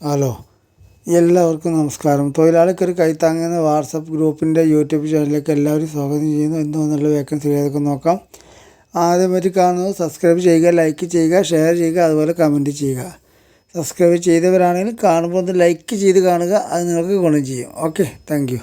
Hello. എല്ലാവർക്കും നമസ്കാരം. തൊഴിലാളിക്കൊരു കൈത്താങ്ങുന്ന WhatsApp ഗ്രൂപ്പിന്റെ യൂട്യൂബ് ചാനലിലേക്ക് എല്ലാവരും സ്വാഗതം ചെയ്യുന്നു. എന്തോന്നുള്ള വേക്കൻസി ഏതൊക്കെ നോക്കാം. ആദ്യമായിട്ട് കാണുന്നത് സബ്സ്ക്രൈബ് ചെയ്യുക ലൈക്ക് ചെയ്യുക ഷെയർ ചെയ്യുക അതുപോലെ കമന്റ് ചെയ്യുക. സബ്സ്ക്രൈബ് ചെയ്തവരാണെങ്കിൽ കാണുമ്പോൾ ഒന്ന് ലൈക്ക് ചെയ്ത് കാണുക അത് നിങ്ങൾക്ക് ഗുണം ചെയ്യും. Okay thank